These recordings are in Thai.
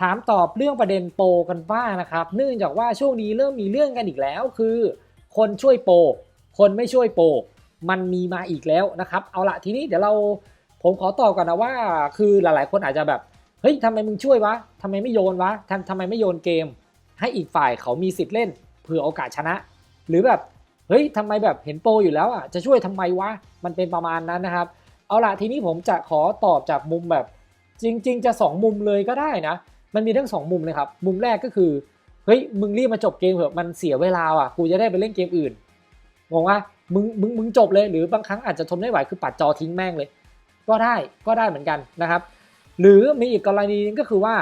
ถามตอบเรื่องประเด็นโปกันบ้างนะครับ เนื่องจากว่าช่วงนี้เริ่มมีเรื่องกันอีกแล้ว คือ คนช่วยโป คนไม่ช่วยโป มันมีมาอีกแล้วนะครับ เอาละทีนี้เดี๋ยวเราผมขอตอบก่อนนะว่า คือหลายๆ คนอาจจะแบบเฮ้ยทำไมมึงช่วยวะทำไมไม่โยนวะทำทำไมไม่โยนเกม ให้อีกฝ่ายเขามีสิทธิ์เล่นเผื่อโอกาสชนะ หรือแบบเฮ้ยทำไมแบบเห็นโปรอยู่แล้วอะจะช่วยทำไมวะมันเป็นประมาณนั้นนะครับ เอาละทีนี้ผมจะขอตอบจากมุมแบบจริง ๆ จะ 2 มุมเลยก็ได้นะ มันมีทั้ง2มุมเลยครับ มุมแรกก็คือ เฮ้ย มึงรีบมาจบเกมเถอะมันเสียเวลาอะ กูจะได้ไปเล่นเกมอื่นงงว่ามึงมึงมึงจบเลยหรือบางครั้งอาจจะทนไม่ไหวคือปัดจอทิ้งแม่งเลย ก็ได้ก็ได้เหมือนกันนะครับ หรือมีอีกกรณีนึงก็คือว่า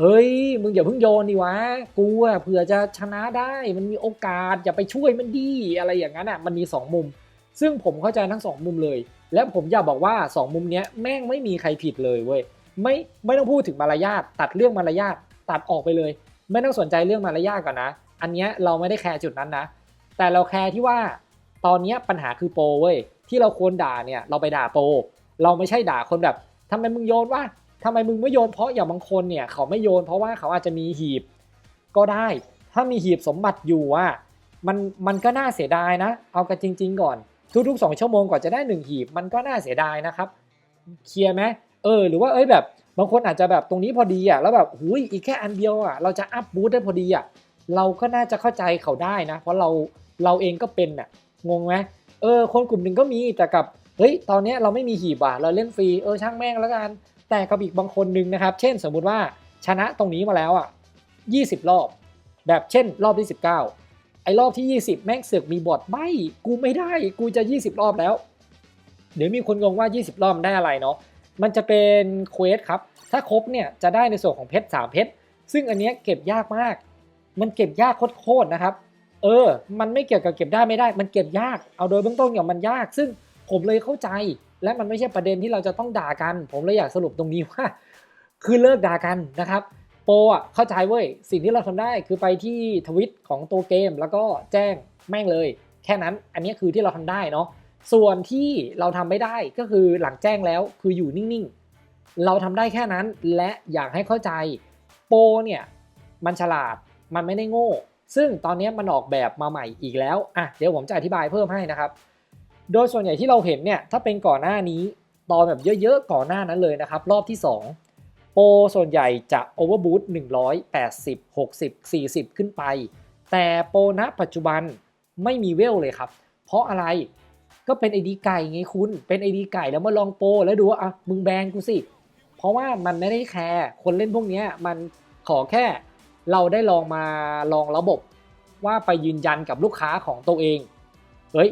เอ้ย มึงอย่าเพิ่งโยนดิวะกูอะเผื่อจะชนะได้มันมีโอกาสอย่าไปช่วยมันดีอะไรอย่างนั้นอะมันมี 2 มุม ซึ่งผมเข้าใจทั้ง 2 มุมเลย และผมอยากบอกว่า 2 มุมเนี้ยแม่งไม่มีใครผิดเลยเว้ย ไม่ไม่ต้องพูดถึงมารยาทตัดเรื่องมารยาทตัดออกไปเลย ไม่ต้องสนใจเรื่องมารยาทก่อนนะ อันเนี้ยเราไม่ได้แคร์จุดนั้นนะ แต่เราแคร์ที่ว่าตอนเนี้ยปัญหาคือโปรเว้ยที่เราควรด่าเนี่ยเราไปด่าโปรเราไม่ใช่ด่าคนแบบทำไมมึงโยนวะทำไมมึงไม่โยนเพราะอย่างบางคนเนี่ยเขาไม่โยนเพราะว่าเขาอาจจะมีหีบ ก็ได้ ถ้ามีหีบสมบัติอยู่อะมันมันก็น่าเสียดายนะ เอากันจริง ๆ ก่อน ทุกๆ2ชั่วโมงกว่าจะได้1หีบมันก็น่าเสียดายนะครับเคลียร์ไหม เออหรือว่าเอ้ยแบบบางคนอาจจะแบบตรงนี้พอดีอะแล้วแบบหุยอีกแค่อันเดียวอะเราจะอัพบูทได้พอดีอะเราก็น่าจะเข้าใจเขาได้นะ เพราะเราเราเองก็เป็นอะงงไหมเออคนกลุ่มหนึ่งก็มีแต่กับเฮ้ยตอนนี้เราไม่มีหีบอะเราเล่นฟรีเออช่างแม่งแล้วกันแต่กับอีกบางคนหนึ่งนะครับ เช่นสมมุติว่าชนะตรงนี้มาแล้วอะ20 รอบ แบบเช่น รอบที่ 19 ไอ้รอบที่ 20 แม่งเสือกมีบอทไม่กูไม่ได้กูจะ 20 รอบแล้ว เดี๋ยวมีคนงงว่า 20 รอบได้อะไรเนาะ มันจะเป็นเควสครับ ถ้าครบเนี่ยจะได้ในส่วนของเพชร3เพชร ซึ่งอันนี้เก็บยากมาก มันเก็บยากโคตรๆนะครับ เออ มันไม่เกี่ยวกับเก็บได้ไม่ได้ มันเก็บยาก เอาโดยเบื้องต้นอย่างมันยาก ซึ่งผมเลยเข้าใจ และมันไม่ใช่ประเด็นที่เราจะต้องด่ากัน ผมเลยอยากสรุปตรงนี้ว่า คือเลิกด่ากันนะครับ โปอะเข้าใจเว้ย สิ่งที่เราทำได้คือไปที่ทวิตของตัวเกม แล้วก็แจ้งแม่งเลย แค่นั้น อันนี้คือที่เราทำได้เนาะ ส่วนที่เราทำไม่ได้ก็คือหลังแจ้งแล้วคืออยู่นิ่งๆ เราทำได้แค่นั้นและอยากให้เข้าใจโปรเนี่ยมันฉลาดมันไม่ได้โง่ ซึ่งตอนนี้มันออกแบบมาใหม่อีกแล้วอะเดี๋ยวผมจะอธิบายเพิ่มให้นะครับ โดยส่วนใหญ่ที่เราเห็นเนี่ยถ้าเป็นก่อนหน้านี้ตอนแบบเยอะๆก่อนหน้านั้นเลยนะครับ รอบที่ 2 โปรส่วนใหญ่จะโอเวอร์บูท180 60 40 ขึ้นไป แต่โปรณปัจจุบันไม่มีเวลเลยครับ เพราะอะไร ก็เป็นไอดีไก่ไงคุณ เป็นไอดีไก่แล้วมาลองโปรแล้วดูว่าอะมึงแบนกูสิ เพราะว่ามันไม่ได้แคร์คนเล่นพวกนี้มันขอแค่เราได้ลองมาลองระบบว่าไปยืนยันกับลูกค้าของตัวเอง เฮ้ย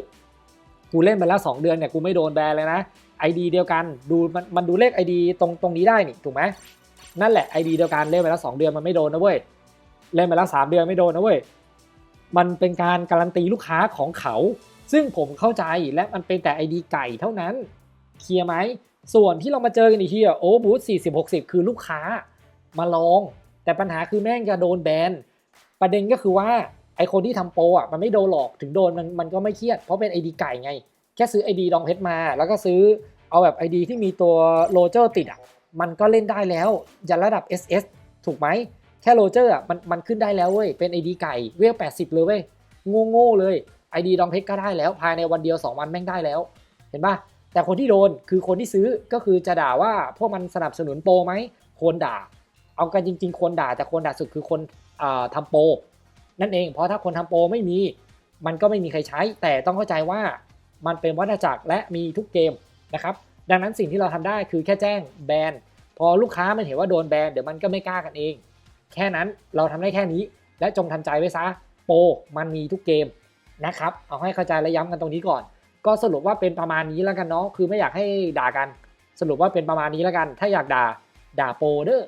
กูเล่นมาแล้ว 2 เดือนเนี่ยกูไม่โดนแบนเลยนะ ID เดียวกันดูมันมันดูเลข ID ตรงตรงนี้ได้นี่ถูกไหมนั่นแหละ ID เดียวกันเล่นไปแล้ว 2 เดือนมันไม่โดนนะเว้ยเล่นไปแล้ว 3 เดือนไม่โดนนะเว้ยมันเป็นการการันตีลูกค้าของเขา ซึ่งผมเข้าใจและมันเป็นแต่ ID ไก่เท่านั้น เคลียร์ไหม ส่วนที่เรามาเจอกันอีกทีอะโอ้บูธ40 60 คือลูกค้ามาลอง แต่ปัญหาคือแม่งจะโดนแบน ประเด็นก็คือว่าไอคนที่ทำโปรอะมันไม่โดนหรอกถึงโดนมันมันก็ไม่เครียด เพราะเป็น ID ไก่ไง แค่ซื้อ ID ดองเพชรมา แล้วก็ซื้อเอาแบบ ID ที่มีตัวโรเจอร์ติดอะมันก็เล่นได้แล้วย่าระดับ SS ถูกไหมแค่โรเจอร์อะมันมันขึ้นได้แล้วเว้ยเป็น ID ไก่เวล80 เลยเว้ยโง่ๆเลย ID ดองเพชรก็ได้แล้วภายในวันเดียว 2 วันแม่งได้แล้ว เห็นปะแต่คนที่โดนคือคนที่ซื้อก็คือจะด่าว่าพวกมันสนับสนุนโปรไหมคนด่า เอากันจริง ๆ คนด่าแต่คนด่าสุดคือคนทำโปรนั่นเอง เพราะถ้าคนทำโปรไม่มีมันก็ไม่มีใครใช้ แต่ต้องเข้าใจว่ามันเป็นวัฏจักรและมีทุกเกมนะครับดังนั้นสิ่งที่เราทำได้คือแค่แจ้งแบนพอลูกค้ามันเห็นว่าโดนแบนเดี๋ยวมันก็ไม่กล้ากันเอง แค่นั้นเราทำได้แค่นี้ และจงทำใจไว้ซะโปรมันมีทุกเกม นะครับ เอาให้เข้าใจและย้ำกันตรงนี้ก่อน ก็สรุปว่าเป็นประมาณนี้แล้วกันเนาะ คือไม่อยากให้ด่ากัน สรุปว่าเป็นประมาณนี้แล้วกัน ถ้าอยากด่า ด่าโปรเด้อ